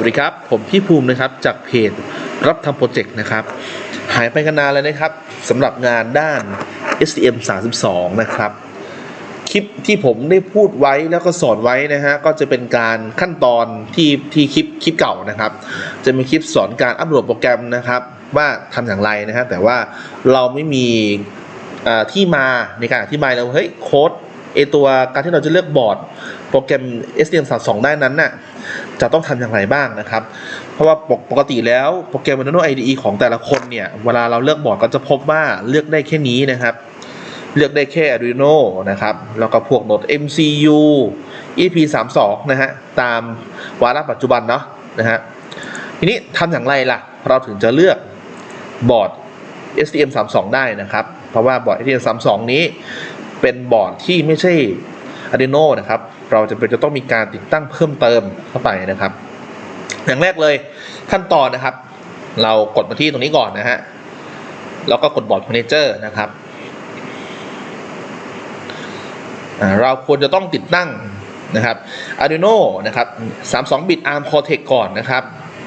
วัสดีครับ ผมพี่ภูมินะครับจากเพจรับทำโปรเจกต์นะครับ หายไปกันนานแล้วนะครับสำหรับงานด้าน STM 32 นะครับ คลิปที่ผมได้พูดไว้แล้วก็สอนไว้นะฮะก็จะเป็นการขั้นตอนที่ที่คลิปคลิปเก่านะครับ จะมีคลิปสอนการอัปโหลดโปรแกรมนะครับ ว่าทำอย่างไรนะฮะแต่ว่าเราไม่มีที่มาในการอธิบายแล้วเฮ้ยโค้ด ไอตัวการที่เราจะเลือกบอร์ดโปรแกรม STM32 ได้นั้นน่ะจะต้องทำอย่างไรบ้างนะครับ เพราะว่าปกปกติแล้วโปรแกรม Arduino IDE ของแต่ละคนเนี่ย เวลาเราเลือกบอร์ดก็จะพบว่าเลือกได้แค่นี้นะครับ เลือกได้แค่ Arduino นะครับ แล้วก็พวกโหนด MCU EP32 นะฮะ ตามวาระปัจจุบันเนาะนะฮะทีนี้ทำอย่างไรล่ะ เราถึงจะเลือกบอร์ด STM32 ได้นะครับ เพราะว่าบอร์ด STM32 นี้ เป็นบอร์ดที่ไม่ใช่ Arduino นะครับ เราจะเป็นจะต้องมีการติดตั้งเพิ่มเติมเข้าไปนะครับ อย่างแรกเลยขั้นตอนนะครับ เรากดมาที่ตรงนี้ก่อนนะฮะแล้วก็กดบอร์ด Manager นะครับเราควรจะต้องติดตั้งนะครับ Arduino นะครับ32 บิต ARM Cortex ก่อนนะครับ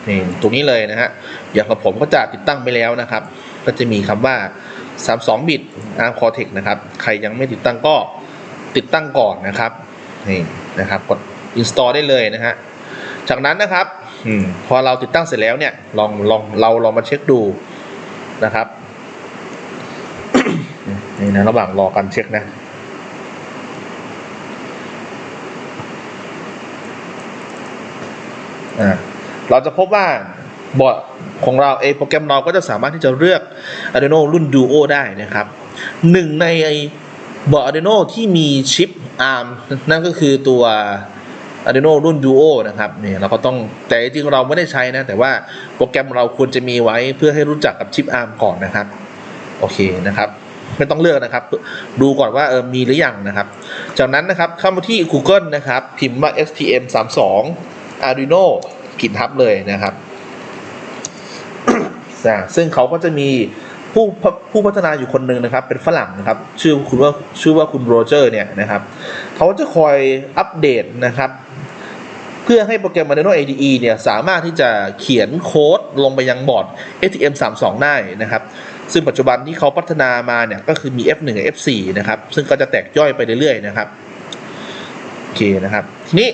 นี่ตรงนี้เลยนะฮะอย่างกับผมก็จะติดตั้งไปแล้วนะครับ ก็จะมีคำว่า 32 บิต ARM Cortex นะครับ ใครยังไม่ติดตั้งก็ติดตั้งก่อนนะครับนี่นะครับกด install ได้เลยนะฮะจากนั้นนะครับอพอเราติดตั้งเสร็จแล้วเนี่ยลองลองเราลองมาเช็คดูนะครับนี่นะระหว่างรอการเช็คนะเราจะพบว่า บอร์ดของเราเองโปรแกรมเราก็จะสามารถที่จะเลือก Arduino รุ่น Duo ได้นะครับหนึ่งในบอร์ด Arduino ที่มีชิป ARM นั่นก็คือตัว Arduino รุ่น Duo นะครับเนี่ยเราก็ต้องแต่จริงๆเราไม่ได้ใช้นะแต่ว่าโปรแกรมเราควรจะมีไว้เพื่อให้รู้จักกับชิป ARM ก่อนนะครับโอเคนะครับไม่ต้องเลือกนะครับ ดูก่อนว่าเออมีหรือยังนะครับ จากนั้นนะครับเข้ามาที่ Google นะครับ พิมพ์ว่า STM32 Arduino กินทับเลยนะครับ ซึ่งเขาก็จะมีผู้ผู้พัฒนาอยู่คนหนึ่งนะครับ เป็นฝรั่งนะครับ ชื่อคุณว่าชื่อว่าคุณโรเจอร์เนี่ยนะครับ เขาจะคอยอัปเดตนะครับ เพื่อให้โปรแกรม Arduino IDE เนี่ยสามารถที่จะเขียนโค้ดลงไปยังบอร์ด STM32 ได้นะครับ ซึ่งปัจจุบันที่เขาพัฒนามาเนี่ยก็คือมี F1 กับ F4 นะครับ ซึ่งก็จะแตกย่อยไปเรื่อยๆนะครับ โอเคนะครับ ทีนี้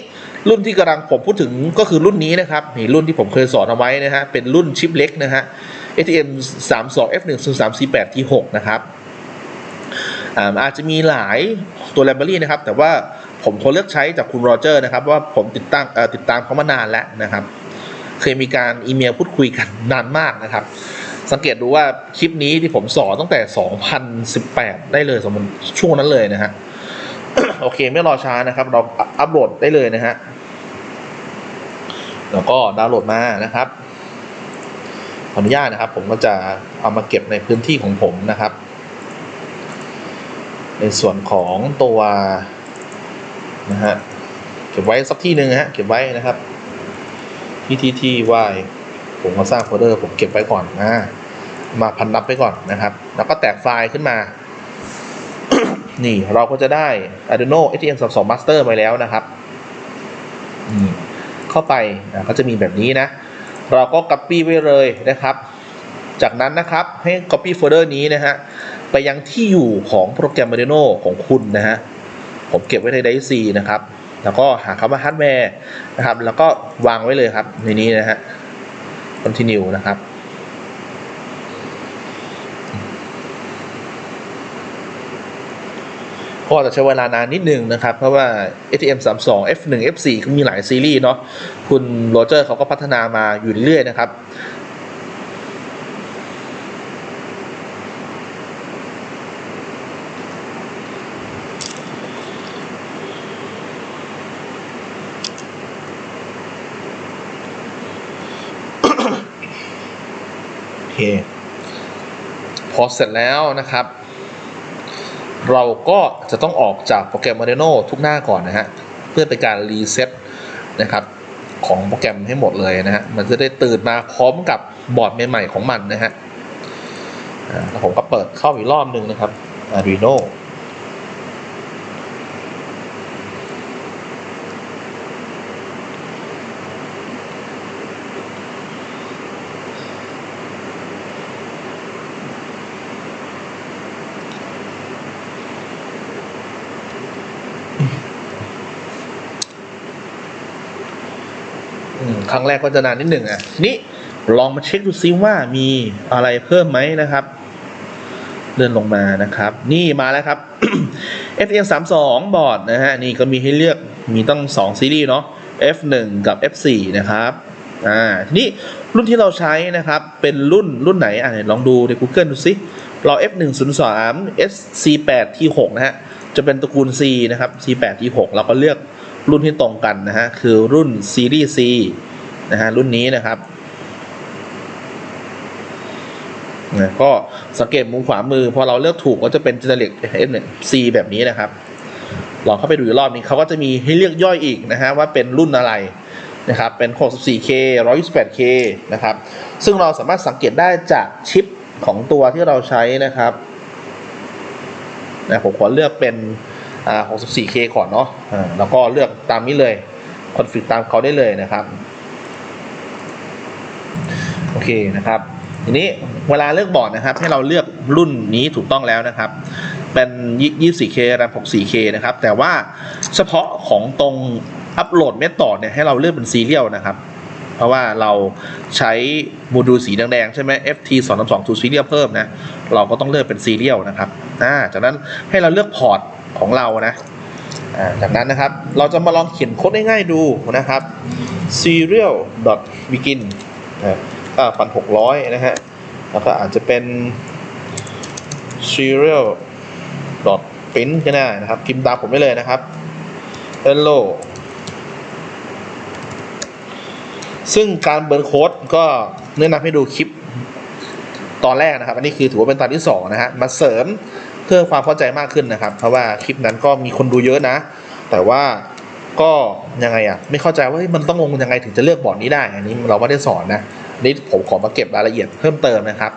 รุ่นที่กำลังผมพูดถึงก็คือรุ่นนี้นะครับนี่รุ่นที่ผมเคยสอนเอาไว้นะฮะเป็นรุ่นชิปเล็กนะฮะ ATM 32 F1 0 3 4 8 T6 นะครับอาจจะมีหลายตัวไลบรารีนะครับ แต่ว่าผมขอเลือกใช้จากคุณโรเจอร์นะครับ ว่าผมติดตั้งติดตามเขามานานแล้วนะครับ เคยมีการอีเมลพูดคุยกันนานมากนะครับ สังเกตดูว่าคลิปนี้ที่ผมสอนตั้งแต่ 2018 ได้เลยสมมติช่วงนั้นเลยนะฮะโอเคไม่รอช้านะครับ เราอัปโหลดได้เลยนะฮะ แล้วก็ดาวน์โหลดมานะครับขออนุญาตนะครับ ผมก็จะเอามาเก็บในพื้นที่ของผมนะครับ ในส่วนของตัวนะฮะเก็บไว้สักที่หนึ่งฮะเก็บไว้นะครับที่ที่ที่วายผมก็สร้างโฟลเดอร์ผมเก็บไว้ก่อนนะมาพันนับไว้ก่อนนะครับ แล้วก็แตกไฟล์ขึ้นมา นี่เราก็จะได้ Arduino STM32 Master ไปแล้วนะครับ เข้าไปนะก็จะมีแบบนี้นะ เราก็ copy ไว้เลยนะครับ จากนั้นนะครับให้ copy folder นี้นะฮะไปยังที่อยู่ของโปรแกรม Arduino ของคุณนะฮะผมเก็บไว้ใน Drive C นะครับ แล้วก็หาคำว่าฮาร์ดแวร์นะครับ แล้วก็วางไว้เลยครับในนี้นะฮะ continue นะครับ ก็จะใช้เวลานานนิดนึงนะครับ เพราะว่า ATM 32 F1 F4 ก็มีหลายซีรีส์เนาะคุณโรเจอร์เขาก็พัฒนามาอยู่เรื่อยๆนะครับโอเคพอเสร็จแล้วนะครับ เราก็จะต้องออกจากโปรแกรม Arduino ทุกหน้าก่อนนะฮะ เพื่อเป็นการรีเซ็ตนะครับของโปรแกรมให้หมดเลยนะฮะ มันจะได้ตื่นมาพร้อมกับบอร์ดใหม่ๆของมันนะฮะแล้วผมก็เปิดเข้าอีกรอบหนึ่งนะครับ Arduino ครั้งแรกก็จะนานนิดหนึ่งอะทีนี้ลองมาเช็คดูซิว่ามีอะไรเพิ่มไหมนะครับ เลื่อนลงมานะครับ นี่มาแล้วครับ FTM 3 2บอร์ดนะฮะนี่ก็มีให้เลือกมีต้อง2 ซีรีส์เนาะ F1 กับ F4 นะครับอ่าทีนี้รุ่นที่เราใช้นะครับ เป็นรุ่นรุ่นไหนอะลองดูใน Google ดูซิเรา F103 SC8 T6 นะฮะจะเป็นตระกูล C นะครับ C8 T6 เราก็เลือกรุ่นที่ตรงกันนะฮะคือรุ่นซีรีส์ C นะฮะรุ่นนี้นะครับนะก็สังเกตมุมขวามือพอเราเลือกถูกก็จะเป็น generic F เนี่ย C แบบนี้นะครับลองเข้าไปดูอีกรอบนี้เขาก็จะมีให้เลือกย่อยอีกนะฮะว่าเป็นรุ่นอะไรนะครับเป็น 64K 128K นะครับ ซึ่งเราสามารถสังเกตได้จากชิปของตัวที่เราใช้นะครับนะผมขอเลือกเป็นอ่า 64K ก่อนเนาะอ่าแล้วก็เลือกตามนี้เลยคอนฟิกตามเขาได้เลยนะครับ เคนะครับทีนี้เวลาเลือกบอร์ดนะครับ ให้เราเลือกรุ่นนี้ถูกต้องแล้วนะครับ เป็น 24K RAM 64K นะครับ แต่ว่าเฉพาะของตรงอัปโหลดเมธอดเนี่ยให้เราเลือกเป็นซีเรียลนะครับ เพราะว่าเราใช้โมดูลสีแดงๆใช่ไหม FT 2 2 2 2ซีเรียลเพิ่มนะ เราก็ต้องเลือกเป็นซีเรียลนะครับอ่าจากนั้นให้เราเลือกพอร์ตของเรานะอ่าจากนั้นนะครับเราจะมาลองเขียนโค้ดง่ายๆดูนะครับ serial begin นะ พันหกร้อยนะฮะ แล้วก็อาจจะเป็น serial print ก็ได้นะครับพิมพ์ตามผมได้เลยนะครับ hello ซึ่งการเบิร์นโค้ดก็แนะนำให้ดูคลิปตอนแรกนะครับ อันนี้คือถือว่าเป็นตอนที่สองนะฮะมาเสริมเพื่อความเข้าใจมากขึ้นนะครับ เพราะว่าคลิปนั้นก็มีคนดูเยอะนะ แต่ว่าก็ยังไงอะไม่เข้าใจว่ามันต้องลงยังไงถึงจะเลือกบอร์ดนี้ได้ อันนี้เราไม่ได้สอนนะ นี่ผมขอมาเก็บรายละเอียดเพิ่มเติมนะครับ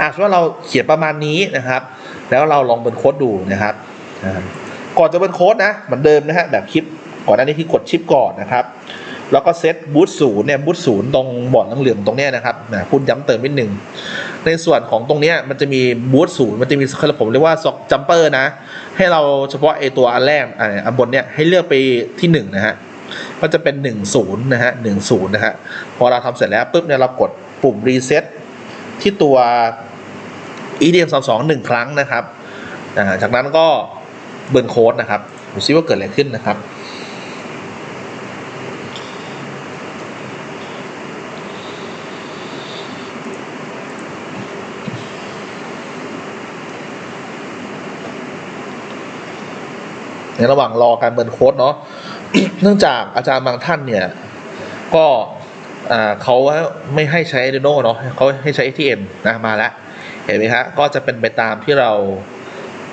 อะว่าเราเขียนประมาณนี้นะครับ แล้วเราลองเบิร์นโค้ดดูนะครับก่อนจะเบิร์นโค้ดนะเหมือนเดิมนะฮะแบบคลิปก่อนหน้านี้ที่กดชิปก่อนนะครับ แล้วก็เซตบูตศูนย์เนี่ยบูตศูนย์ตรงบอร์ดเหลืองตรงเนี้ยนะครับนะพูดย้ำเติมนิดหนึ่งในส่วนของตรงเนี้ยมันจะมีบูตศูนย์มันจะมีผมเรียกว่าซ็อกจัมเปอร์นะ ให้เราเฉพาะไอตัวอันแรกอ่าอันบนเนี้ยให้เลือกไปที่หนึ่งนะฮะ ก็จะเป็นหนึ่งศูนย์นะฮะหนึ่งศูนย์นะฮะ พอเราทำเสร็จแล้วปุ๊บเนี่ยเรากดปุ่มรีเซ็ตที่ตัว EDM 2 2หนึ่งครั้งนะครับ จากนั้นก็เบิร์นโค้ดนะครับดูซิว่าเกิดอะไรขึ้นนะครับ ในระหว่างรอการเบิร์นโค้ดเนาะเนื่องจากอาจารย์บางท่านเนี่ย ก็เขาไม่ให้ใช้ Arduino เนาะเขาให้ใช้ ATM นะมาแล้ว เห็นไหมฮะก็จะเป็นไปตามที่เรา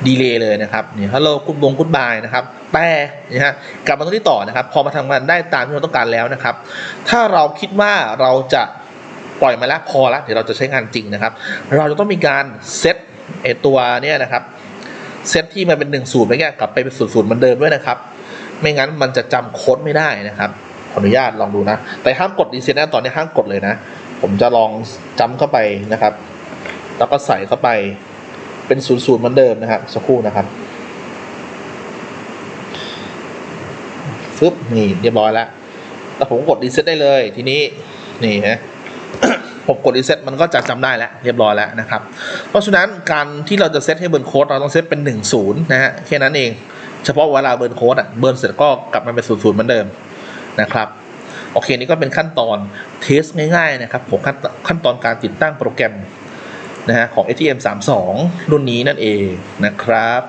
ดีเลย์เลยนะครับนี่ฮัลโหลกุดบงกุดบายนะครับแต่นะฮะกลับมาตรงที่ต่อนะครับ พอมาทำงานได้ตามที่เราต้องการแล้วนะครับ ถ้าเราคิดว่าเราจะปล่อยมาแล้วพอแล้วเดี๋ยวเราจะใช้งานจริงนะครับ เราจะต้องมีการเซตไอตัวเนี่ยนะครับ เซตที่มันเป็นหนึ่งศูนย์ไปแก้กลับไปเป็นศูนย์ศูนย์เหมือนเดิมด้วยนะครับ ไม่งั้นมันจะจำโค้ดไม่ได้นะครับขออนุญาตลองดูนะ แต่ห้ามกดรีเซ็ตนะตอนนี้ห้ามกดเลยนะ ผมจะลองจำเข้าไปนะครับ แล้วก็ใส่เข้าไปเป็นศูนย์ศูนย์เหมือนเดิมนะครับสักครู่นะครับฟึบนี่เรียบร้อยแล้วแล้วผมกดรีเซ็ตได้เลยทีนี้นี่ฮะ ผมกดรีเซ็ตมันก็จะจำได้แล้วเรียบร้อยแล้วนะครับ เพราะฉะนั้นการที่เราจะเซตให้เบิร์นโค้ดเราต้องเซตเป็น1นศูนย์นะฮะแค่นั้นเอง เฉพาะเวลาเบิร์นโค้ดอะเบิร์นเสร็จก็กลับมาเป็นศูนย์ศูนย์เหมือนเดิมนะครับโอเคนี่ก็เป็นขั้นตอนเทสง่ายๆนะครับผมขั้นขั้นตอนการติดตั้งโปรแกรมนะฮะของ ATM 32 รุ่นนี้นั่นเองนะครับ